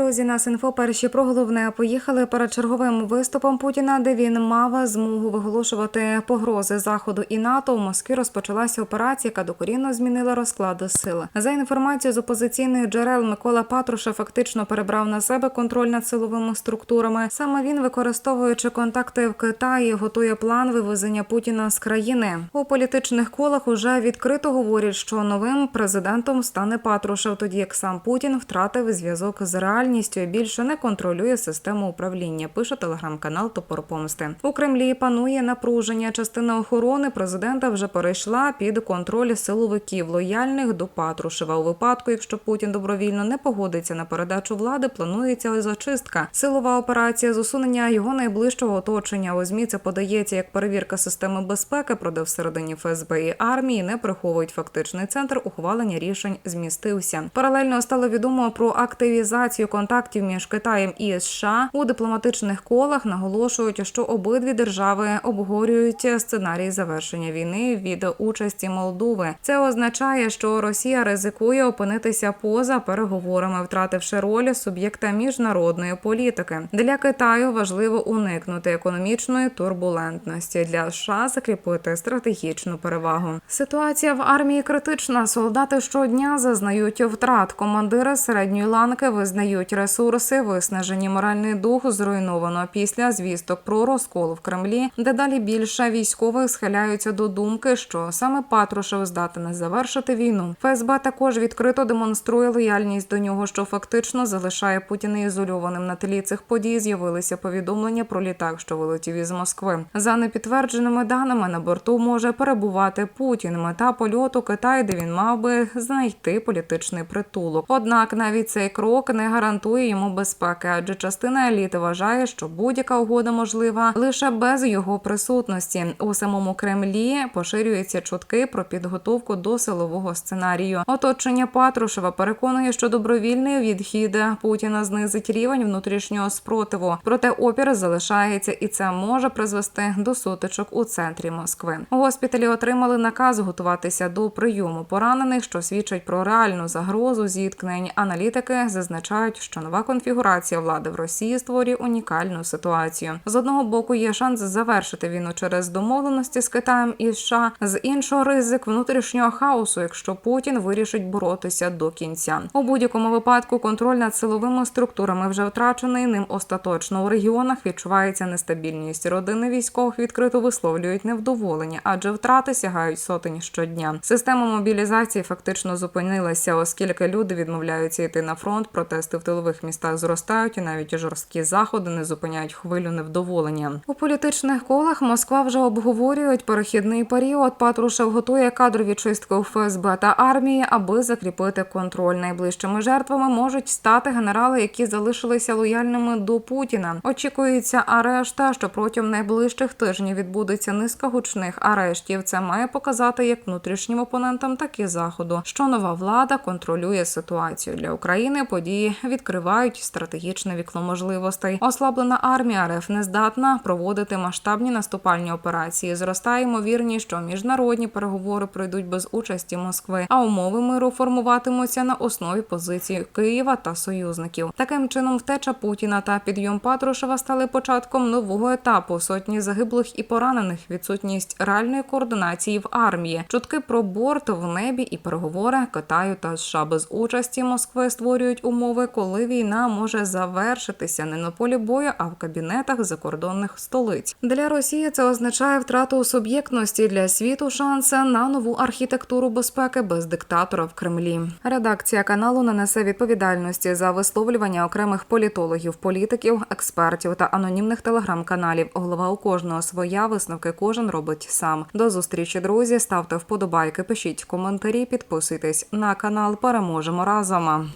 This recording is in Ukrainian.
друзі, нас інфо перші про головне поїхали перед черговим виступом Путіна, де він мав змогу виголошувати погрози заходу і НАТО. У Москві розпочалася операція, яка докорінно змінила розклади сил. За інформацією з опозиційних джерел, Микола Патруша фактично перебрав на себе контроль над силовими структурами. Саме він, використовуючи контакти в Китаї, готує план вивезення Путіна з країни. У політичних колах уже відкрито говорять, що новим президентом стане Патрушев, тоді як сам Путін втратив зв'язок з реальністю і більше не контролює систему управління. Пише телеграм-канал Топор Помсти. У Кремлі панує напруження. Частина охорони президента вже перейшла під контроль силовиків, лояльних до Патрушева. У випадку, якщо Путін добровільно не погодиться на передачу влади, планується зачистка. Силова операція з усунення його найближчого оточення. У ЗМІ це подається як перевірка системи безпеки, проте всередині ФСБ і армії не приховують фактичний центр ухвалення рішень змістився. Паралельно стало відомо про активізацію контактів між Китаєм і США у дипломатичних колах. Наголошують, що обидві держави обговорюють сценарій завершення війни від участі Молдови. Це означає, що Росія ризикує опинитися поза переговорами, втративши роль суб'єкта міжнародної політики. Для Китаю важливо уникнути економічної турбулентності для США закріпити стратегічну перевагу. Ситуація в армії критична. Солдати щодня зазнають втрат. Командири середньої ланки визнають ресурси, виснажені моральний дух зруйновано після звісток про розкол в Кремлі, де далі більше військових схиляються до думки, що саме Патрушев здатен завершити війну. ФСБ також відкрито демонструє лояльність до нього, що фактично залишає Путіна ізольованим на тлі цих подій. З'явилися повідомлення про літак, що вилетів із Москви. За непідтвердженими даними на борту може перебувати Путін. Мета польоту Китай, де він мав би знайти політичний притулок. Однак навіть цей крок не гарантує йому безпеки, адже частина еліти вважає, що будь-яка угода можлива лише без його присутності. У самому Кремлі поширюються чутки про підготовку до силового сценарію. Оточення Патрушева переконує, що добровільний відхід Путіна знизить рівень внутрішнього спротиву. Проте опір залишається, і це може призвести до сутичок у центрі Москви. Госпіталі отримали наказ готуватися до прийому поранених, що свідчить про реальну загрозу зіткнень. Аналітики зазначають, що нова конфігурація влади в Росії створює унікальну ситуацію. З одного боку є шанс завершити війну через домовленості з Китаєм і США, з іншого ризик внутрішнього хаосу, якщо Путін вирішить боротися до кінця. У будь-якому випадку контроль над силовими структурами вже втрачений ним остаточно. У регіонах відчувається нестабільність. Родини військових відкрито висловлюють невдоволення, адже втрати сягають сотень щодня. Система мобілізації фактично зупинилася, оскільки люди відмовляються йти на фронт. Протести в тилових містах зростають, і навіть жорсткі заходи не зупиняють хвилю невдоволення. У політичних колах Москва вже обговорюють перехідний період. Патрушев готує кадрові чистки у ФСБ та армії, аби закріпити контроль. Найближчими жертвами можуть стати генерали, які залишилися лояльними до Путіна. Очікується арешта, що протягом найближчих тижнів відбудеться низка гучних арештів. Це має показати як внутрішнім опонентам, так і заходу, що нова влада контролює ситуацію для України. Події відкривають стратегічне вікно можливостей. Ослаблена армія РФ не здатна проводити масштабні наступальні операції. Зростає ймовірність, що міжнародні переговори пройдуть без участі Москви, а умови миру формуватимуться на основі позиції Києва та союзників. Таким чином, втеча Путіна та підйом Патрушева стали початком нового етапу. Сотні загиблих і поранених, відсутність реальної координації в армії, чутки про борт в небі і переговори Китаю та США без участі Москви створюють умови, коли війна може завершитися не на полі бою, а в кабінетах закордонних столиць. Для Росії це означає втрату суб'єктності для світу шанси на нову архітектуру безпеки без диктатора в Кремлі. Редакція каналу не несе відповідальності за висловлювання окремих політологів, політиків, експертів та анонімних телеграм-каналів. Голова у кожного своя висновки кожен робить сам. До зустрічі, друзі. Ставте вподобайки, пишіть коментарі, підписуйтесь на канал. Переможемо разом.